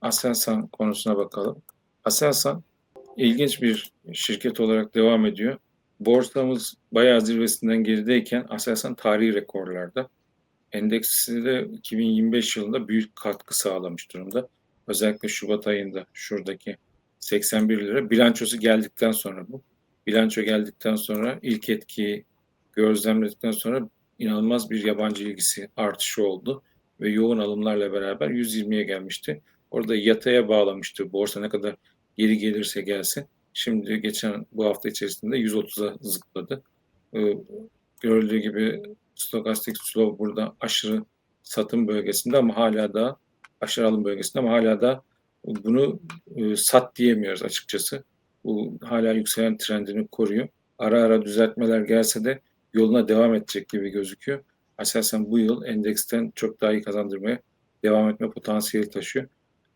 Aselsan konusuna bakalım. Aselsan ilginç bir şirket olarak devam ediyor. Borsamız bayağı zirvesinden gerideyken Aselsan tarihi rekorlarda. Endeksi de 2025 yılında büyük katkı sağlamış durumda. Özellikle Şubat ayında şuradaki 81 lira. Bilançosu geldikten sonra bu. Bilanço geldikten sonra ilk etkiyi gözlemledikten sonra inanılmaz bir yabancı ilgisi artışı oldu ve yoğun alımlarla beraber 120'ye gelmişti. Orada yataya bağlamıştı. Borsa ne kadar geri gelirse gelsin. Şimdi geçen bu hafta içerisinde 130'a zıpladı. Ee, görüldüğü gibi stokastik slow burada aşırı satım bölgesinde ama hala da aşırı alım bölgesinde ama hala da bunu e, sat diyemiyoruz açıkçası. Bu hala yükselen trendini koruyor. Ara ara düzeltmeler gelse de yoluna devam edecek gibi gözüküyor. Aselsan bu yıl endeksten çok daha iyi kazandırmaya devam etme potansiyeli taşıyor.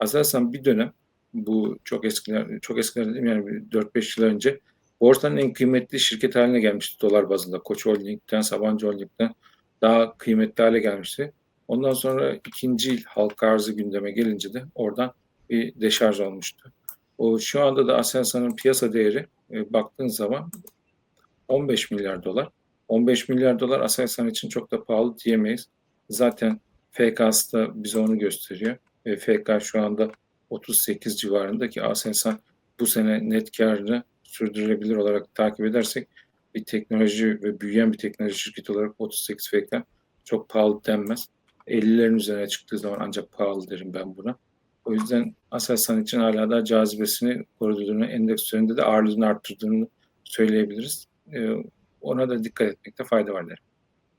Aselsan bir dönem bu çok eskiler çok eskiler dedim yani 4-5 yıl önce borsanın en kıymetli şirket haline gelmişti dolar bazında. Koç Holding'den, Sabancı Holding'den daha kıymetli hale gelmişti. Ondan sonra ikinci halka arzı gündeme gelince de oradan bir deşarj olmuştu. O şu anda da Aselsan'ın piyasa değeri e, baktığın zaman 15 milyar dolar. 15 milyar dolar Aselsan için çok da pahalı diyemeyiz. Zaten FK'sı da bize onu gösteriyor. E, FK şu anda 38 civarında ki Aselsan bu sene net karını sürdürülebilir olarak takip edersek bir teknoloji ve büyüyen bir teknoloji şirketi olarak 38 FK çok pahalı denmez. 50'lerin üzerine çıktığı zaman ancak pahalı derim ben buna. O yüzden Aselsan için hala da cazibesini koruduğunu, endeks üzerinde de ağırlığını arttırdığını söyleyebiliriz. Ee, ona da dikkat etmekte fayda var derim.